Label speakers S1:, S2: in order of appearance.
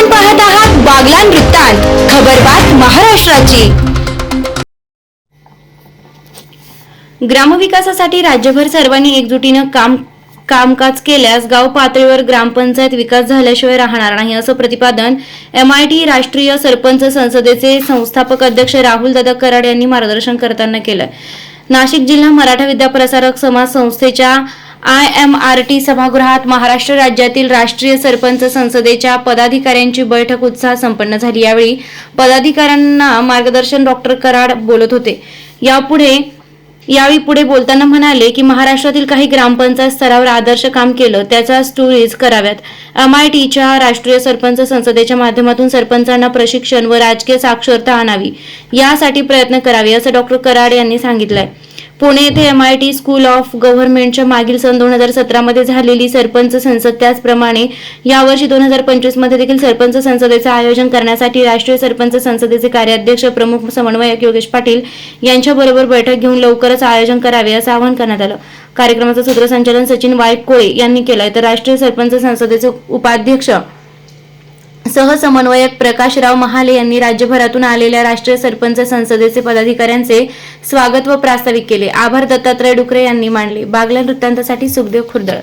S1: आपण पाहत आहात बागलान वृत्तांत खबरबात महाराष्ट्राची. ग्रामविकासासाठी राज्यभर सर्वांनी एकजुटीनं काम कामकाज केल्यास गाव पातळीवर ग्रामपंचायत विकास झाल्याशिवाय राहणार नाही असं प्रतिपादन एमआयटी राष्ट्रीय सरपंच संसदेचे संस्थापक अध्यक्ष राहुल दादा कराड यांनी मार्गदर्शन करताना केलं. नाशिक जिल्हा मराठा विद्याप्रसारक समाज संस्थेच्या आय एम आर टी सभागृहात महाराष्ट्र राज्यातील राष्ट्रीय सरपंच संसदेच्या पदाधिकाऱ्यांची बैठक उत्साह संपन्न झाली. यावेळी पदाधिकाऱ्यांना मार्गदर्शन डॉक्टर कराड बोलत होते. यापुढे यावेळी पुढे बोलताना म्हणाले की महाराष्ट्रातील काही ग्रामपंचायत स्तरावर आदर्श काम केलं त्याचा स्टोरीज कराव्यात. एम आय टीच्या राष्ट्रीय सरपंच संसदेच्या माध्यमातून सरपंचांना प्रशिक्षण व राजकीय साक्षरता आणावी यासाठी प्रयत्न करावे असं डॉक्टर कराड यांनी सांगितलंय. पुणे येथे M I T school of गव्हर्नमेंटच्या मागील सन दोन हजार सतरामध्ये झालेली सरपंच संसद. त्याचप्रमाणे यावर्षी दोन हजार पंचवीसमध्ये देखील सरपंच संसदेचं आयोजन करण्यासाठी राष्ट्रीय सरपंच संसदेचे कार्याध्यक्ष प्रमुख समन्वयक योगेश पाटील यांच्याबरोबर बैठक घेऊन लवकरच आयोजन करावे असं आवाहन करण्यात आलं. कार्यक्रमाचं सूत्रसंचालन सचिन वायकोळे यांनी केलंय. तर राष्ट्रीय सरपंच संसदेचे उपाध्यक्ष सहसमन्वयक प्रकाशराव महाले यांनी राज्यभरातून आलेल्या राष्ट्रीय सरपंच संसदेचे पदाधिकाऱ्यांचे स्वागत व प्रास्ताविक केले. आभार दत्तात्रय डुकरे यांनी मांडले. बागल्या वृत्तांतासाठी सुखदेव खुर्दळ.